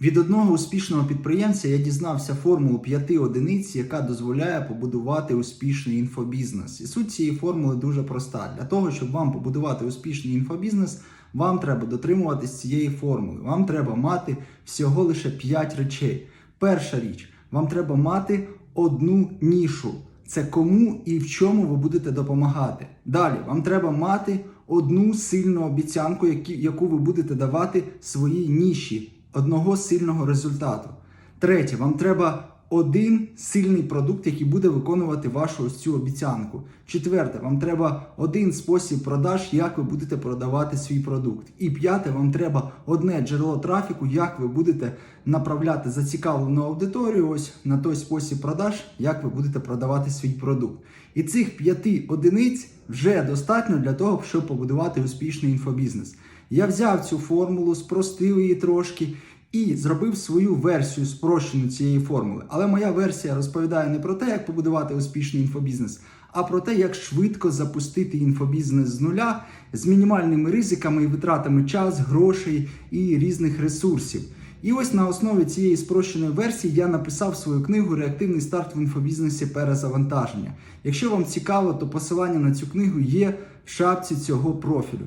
Від одного успішного підприємця я дізнався формулу п'яти одиниць, яка дозволяє побудувати успішний інфобізнес. І суть цієї формули дуже проста. Для того, щоб вам побудувати успішний інфобізнес, вам треба дотримуватись цієї формули. Вам треба мати всього лише 5 речей. Перша річ, вам треба мати одну нішу. Це кому і в чому ви будете допомагати. Далі вам треба мати одну сильну обіцянку, яку ви будете давати своїй ніші, одного сильного результату. Третє, вам треба один сильний продукт, який буде виконувати вашу ось цю обіцянку. Четверте, вам треба один спосіб продаж, як ви будете продавати свій продукт. І п'яте, вам треба одне джерело трафіку, як ви будете направляти зацікавлену аудиторію ось на той спосіб продаж, як ви будете продавати свій продукт. І цих п'яти одиниць вже достатньо для того, щоб побудувати успішний інфобізнес. Я взяв цю формулу, спростив її трошки і зробив свою версію спрощену цієї формули. Але моя версія розповідає не про те, як побудувати успішний інфобізнес, а про те, як швидко запустити інфобізнес з нуля з мінімальними ризиками і витратами час, грошей і різних ресурсів. І ось на основі цієї спрощеної версії я написав свою книгу Реактивний старт в інфобізнесі перезавантаження. Якщо вам цікаво, то посилання на цю книгу є в шапці цього профілю.